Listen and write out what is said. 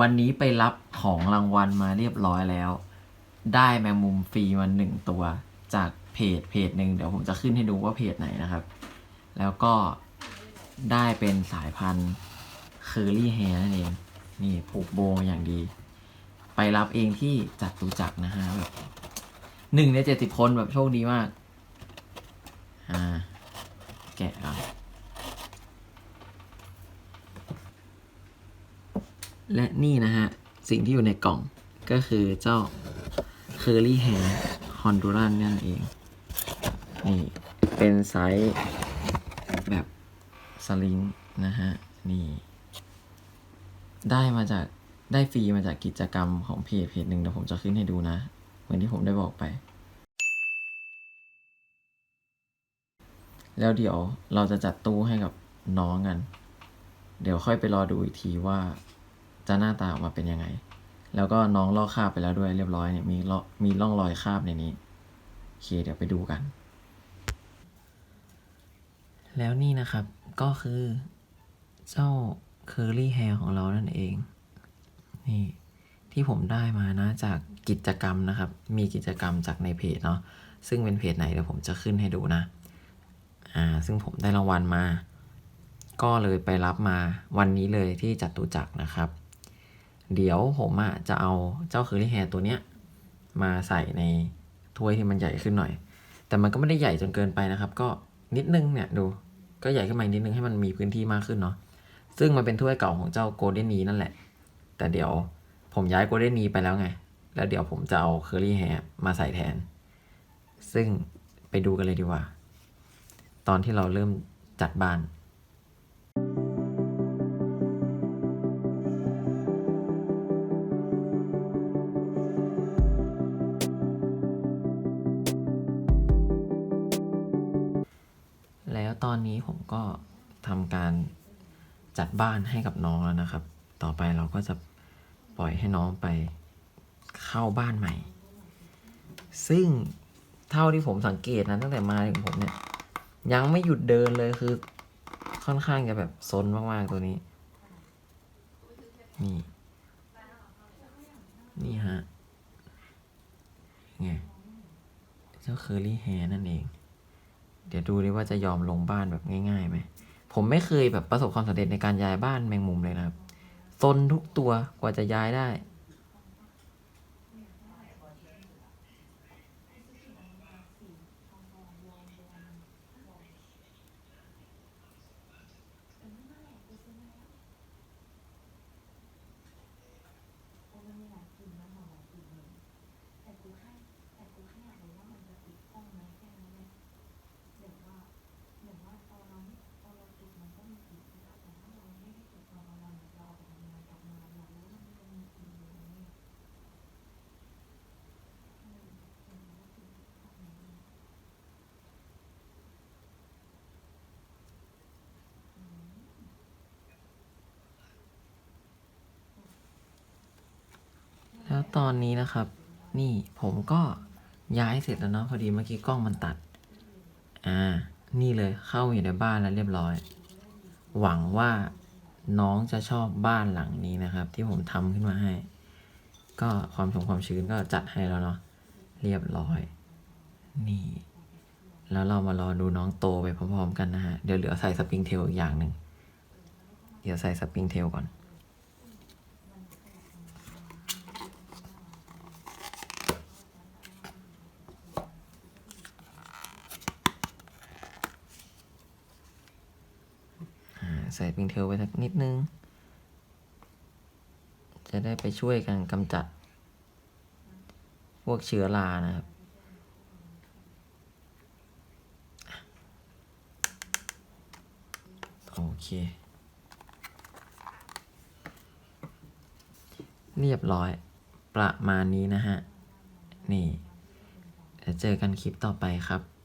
วันนี้ไปรับของรางวัลมาเรียบร้อยแล้ว ได้แมงมุมฟรีมาหนึ่งตัว จากเพจเพจหนึ่งเดี๋ยวผมจะขึ้นให้ดูว่าเพจไหนนะครับ แล้วก็ได้เป็นสายพันธุ์เคอรี่แฮนั่นเอง นี่ผูกโบอย่างดี ไปรับเองที่จัดตุจักนะฮะแบบหนึ่งในเจ็ดสิบคนแบบโชคดีมาก อ่า แกะก่อน และนี่นะฮะ สิ่งที่อยู่ในกล่องก็คือเจ้า Curly Hair Honduran นั่นเอง นี่ เป็นไซส์แบบสลิงนะฮะ นี่ ได้มาจากได้ฟรีมาจากกิจกรรมของเพจเพจหนึ่งเดี๋ยวผมจะขึ้นให้ดูนะ เหมือนที่ผมได้บอกไป แล้วเดี๋ยวเราจะจัดตู้ให้กับน้องกัน เดี๋ยวค่อยไปรอดูอีกทีว่า จะหน้าตาออกมาเป็นยังไง แล้วก็น้องลอกคราบไปแล้วด้วยเรียบร้อยเนี่ยมีลอมีร่องรอยคราบในนี้โอเคเดี๋ยวไปดูกัน แล้วนี่นะครับก็คือเจ้า Curly Hair ของเรานั่นเอง นี่ที่ผมได้มานะจากกิจกรรมนะครับ มีกิจกรรมจากในเพจเนาะซึ่งเป็นเพจไหนเดี๋ยวผมจะขึ้นให้ดูนะ อ่า ซึ่งผมได้รางวัลมา ก็เลยไปรับมาวันนี้เลยที่จัตุจักรนะครับ เดี๋ยวผมอะจะเอาเจ้า Curly Hair ตัวเนี้ยมาใส่ในถ้วยที่มันใหญ่ขึ้นหน่อย แต่มันก็ไม่ได้ใหญ่จนเกินไปนะครับ ก็นิดนึงเนี่ยดู ก็ใหญ่ขึ้นมาอีกนิดนึงให้มันมีพื้นที่มากขึ้นเนาะ ซึ่งมันเป็นถ้วยเก่าของเจ้าโกลเด้นนีนั่นแหละ แต่เดี๋ยวผมย้ายโกลเด้นนีไปแล้วไง แล้วเดี๋ยวผมจะเอาเคอรี่แฮร์มาใส่แทน ซึ่งไปดูกันเลยดีกว่า ตอนที่เราเริ่มจัดบ้าน แล้วตอนนี้ผมก็ทำการจัดบ้านให้กับน้องแล้วนะครับ ต่อไปเราก็จะปล่อยให้น้องไปเข้าบ้านใหม่ ซึ่งเท่าที่ผมสังเกตนะตั้งแต่มาถึงผมเนี่ย ยังไม่หยุดเดินเลยคือ ค่อนข้างจะแบบซนมากๆตัวนี้ นี่ นี่ฮะไงเจ้าเคอรี่แฮนั่นเอง เดี๋ยวดูดิว่าจะยอมลงบ้านแบบง่ายๆไหม ผมไม่เคยแบบประสบความสำเร็จในการย้ายบ้านแมงมุมเลยนะครับซนทุกตัวกว่าจะย้ายได้ แล้วตอนนี้นะครับ นี่ผมก็ย้ายเสร็จแล้วเนาะพอดีเมื่อกี้กล้องมันตัด อ่า นี่เลยเข้าอยู่ในบ้านแล้วเรียบร้อย หวังว่าน้องจะชอบบ้านหลังนี้นะครับ ที่ผมทำขึ้นมาให้ ก็ความชงความชื้นก็จัดให้แล้วเนาะเรียบร้อย นี่ แล้วเรามารอดูน้องโตไปพร้อมๆกันนะฮะ เดี๋ยวเหลือใส่สปริงเทลอีกอย่างหนึ่งเดี๋ยวใส่สปริงเทลก่อน อ่า ใส่ปิงเทลไปสักนิดนึง จะได้ไปช่วยกันกำจัด พวกเชื้อรานะครับ โอเค เรียบร้อยประมาณนี้นะฮะ นี่เดี๋ยวเจอกันคลิปต่อไปครับ